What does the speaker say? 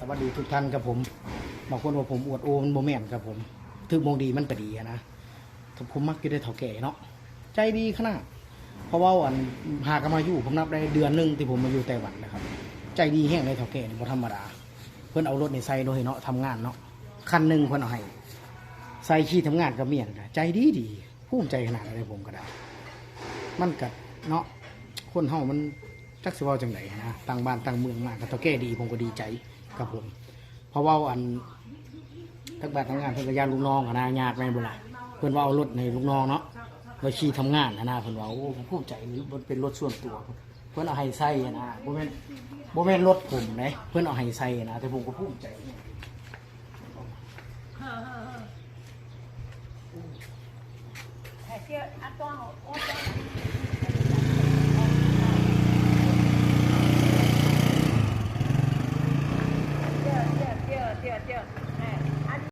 สวัสดีทุกท่านครับผมบางคนว่าผมอวดโอมันโมแมนครับผมถึกมองดีมันก็ดีนะแต่ผมมักอยู่ได้เท่าแก่เนาะใจดีขนาดเพราะว่าอันหากมาอยู่ผมนับได้เดือนหนึ่งที่ผมมาอยู่ไต้หวันนะครับ ใจดีแห้งเลยเท่าแก่นี่บ่ธรรมดา เพิ่อนเอารถในใส่โดยเนาะทำงานเนาะคันหนึ่งเพิ่อนเอาให้ใส่ขี่ทำงานกับเมียนก็ใจดีดีภูมิใจขนาดอะไรผมก็ได้ มันกัเนาะคนเฮามัน จักสิว้าจังไดนนะต่างบ้านต่างเมืองมาก็เท่าแก่ดีผมก็ดีใจกับผม เพราะว่าอันทั้งบ้านทั้งงานเพิ่นญาติลูกน้องอะนะญาติแม่นบ่ล่ะเพิ่อนว่าเอารถในลูกน้องเนาะไว้ขี่ทำงานอะนะเพิ่อนว่าโอ้ผมภูมิใจมันเป็นรถส่วนตัว เพิ่อนเอาให้ใส่อะนะบ่แม่นบ่แมนรถผมเด้เพิ่อนเอาให้ใส่อะนะแต่ผมก็ภูมิใจ Cái ăn con ô chưa chưa chưa chưa chưa Yes.